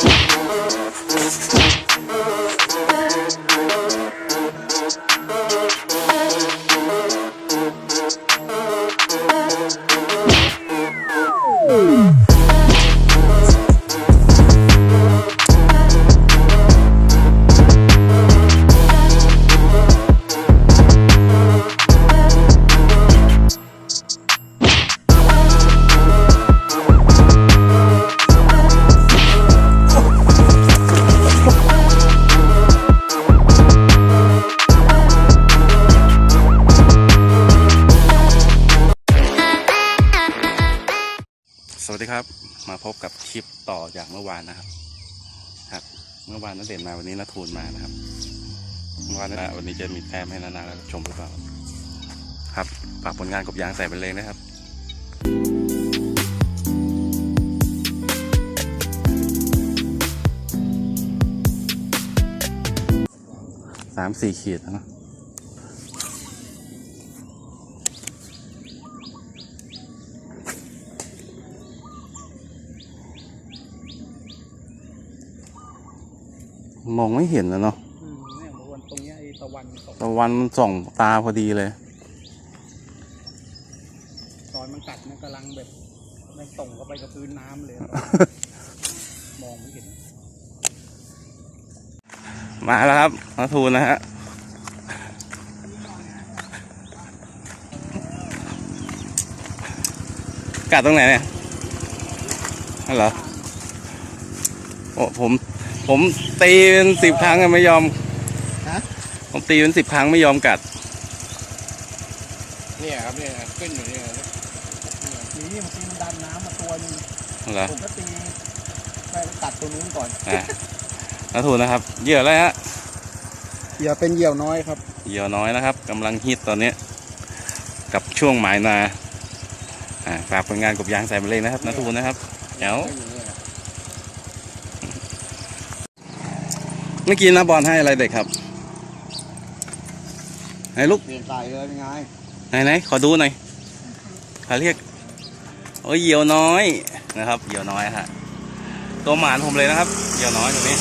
just ดีครับ มาพบกับคลิปต่อจากเมื่อวานนะครับ ครับ เมื่อวานนัดเด่นมาวันนี้นัทูนมานะครับ เมื่อวานนะวันนี้จะมีแต้มให้นานาชมหรือเปล่าครับฝากผลงานกบยางใส่ไปเลยนะครับ สามสี่ขีดนะ มองไม่เห็นแล้วเนาะอืมเนี่ยเมื่อวันตรงเนี้ยไอ้ตะวันตกตะวันมันส่องตาพอดีเลย ตอนมันกัดมันกำลังแบบมันส่งเข้าไปกับพื้นน้ำเลย มองไม่เห็นมาแล้วครับนาทูนนะฮะกัดตรงไหนเนี่ยนั่นเหรอโอ้ผม ผมตีเป็นสิบครั้งอะไม่ยอม ฮะ ผมตีเป็นสิบครั้งไม่ยอมกัด เนี่ยครับเนี่ยขึ้นอยู่เนี่ยครับทีนี้มันตีมันดันน้ำมาตัวหนึงนั่นเหรอผมก็ตีไปตัดตัวนู้นก่อนอะนาทูนนะครับ เหยื่ออะไรฮะ เหยื่อเป็นเหยี่ยวน้อยครับ เหยื่อน้อยนะครับกำลังฮิตตอนนี้กับช่วงหมายนา อ่าฝากผลงานกบยางใส่ไปเลยนะครับนาทูนนะครับเดี๋ยวขึ้นอยู่เนี่ย เมื่อกี้นะบอลให้อะไรเด็กครับไหนลูกเปลี่ยนสายเลยเป็นไงไหนไหนขอดูหน่อยเขาเรียกโอ้ยเหยี่ยวน้อยนะครับ เหยี่ยวน้อยฮะตัวหมานผมเลยนะครับ เหยี่ยวน้อยตัวนี้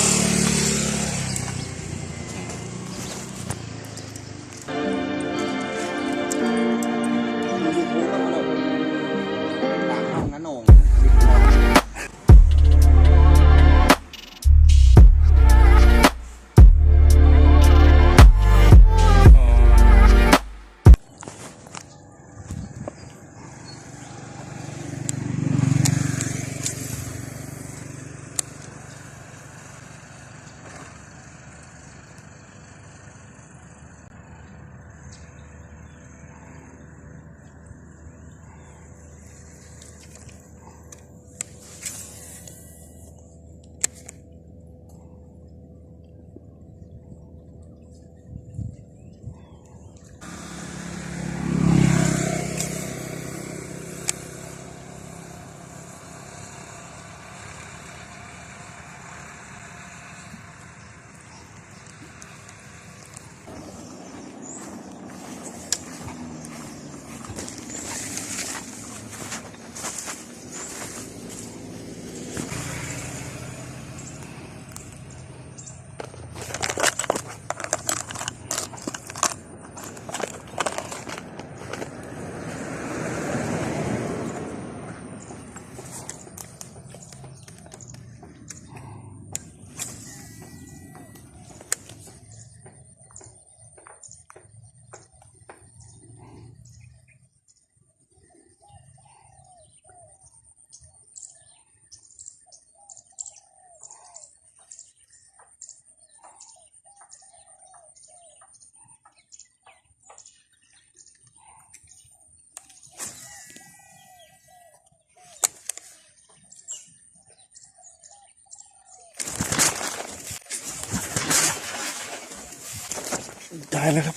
แล้วครับ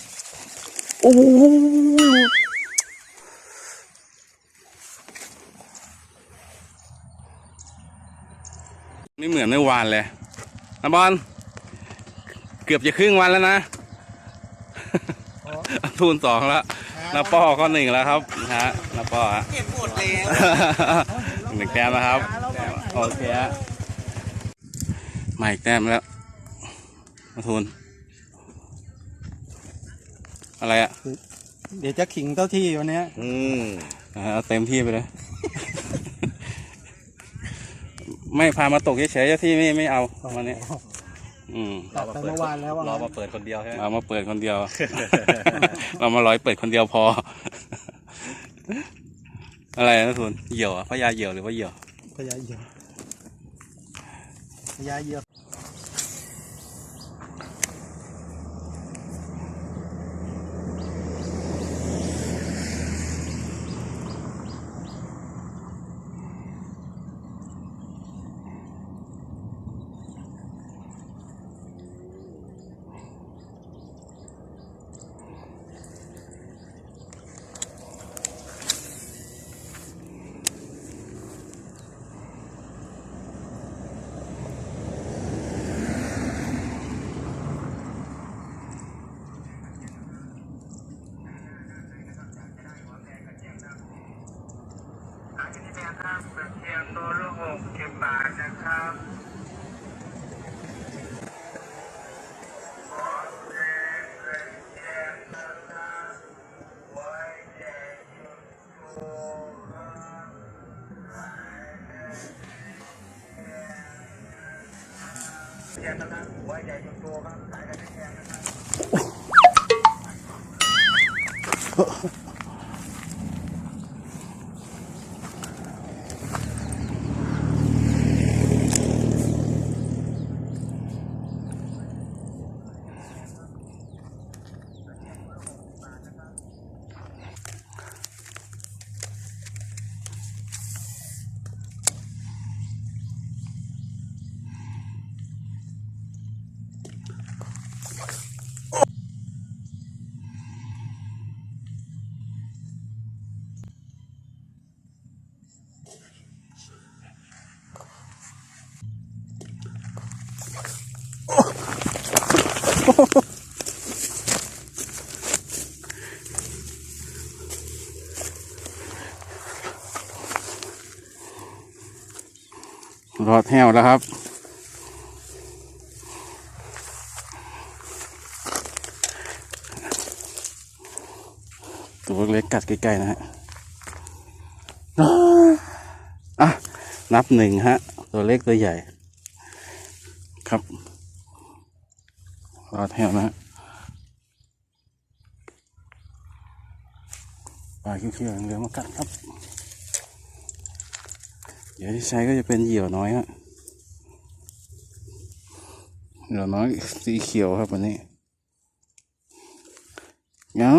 โอ้โหไม่เหมือนเมื่อวานเลยนะบอลเกือบจะครึ่งวันแล้วนะทูนสองแล้วนาป้อก็หนึ่งแล้วครับนะฮะนาป้อฮะเก็บหมดแล้วหนึ่งแต้มนะครับโอเคฮะมาอีกแต้มแล้วนาทูน อะไรอะ เดี๋ยวจะขิงเจ้าที่วันเนี้ยอืมอ่าเอาเต็มที่ไปเลย ไม่พามาตกเฉยๆเจ้าที่ไม่ไม่เอาวันนี้ อืม ตัดไปเมื่อวานแล้วว่ารอมาเปิดคนเดียวใช่ไหมเรามาเปิดคนเดียว เรามาร้อยเปิดคนเดียวพอ อะไรนะทุนเหยี่ยวอะพญาเหยี่ยวหรือว่าเหยี่ยวพญาเหยี่ยวพญาเหยี่ยวนะครับ Oh. รอดแห้วแล้วครับ ตัวเล็กกัดใกล้ๆนะฮะอะนับหนึ่งฮะ ตัวเล็กตัวใหญ่ ครับรอแห้วนะฮะปลาเขียวๆเหลืองๆมากัดครับ เดี๋ยวที่ใช้ก็จะเป็นเหยี่ยวน้อยฮะเหยี่ยวน้อยสีเขียวครับวันนี้เงา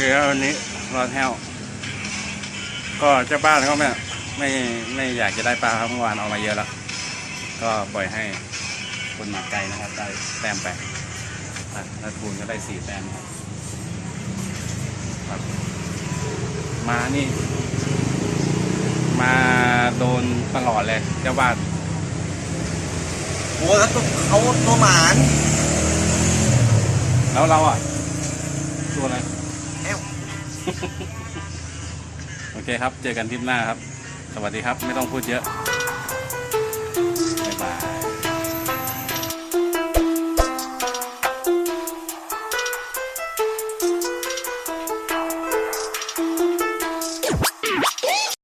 คือวันนี้รอดแห้ว ก็เจ้าบ้านเขาไม่ไม่ไม่อยากจะได้ปลาครับเมื่อวานเอามาเยอะแล้ว ก็ปล่อยให้คนมาไกลนะครับ ได้แต้มไปอะนัดทูนก็ได้สี่แต้มครับครับ มานี่ มาโดนตลอดเลยเจ้าบ้านโอ้ยแล้วตัวเขาตัวหมาน แล้วเราอะ ตัวอะไรเอว โอเคครับ เจอกันทริปหน้าครับ สวัสดีครับ ไม่ต้องพูดเยอะ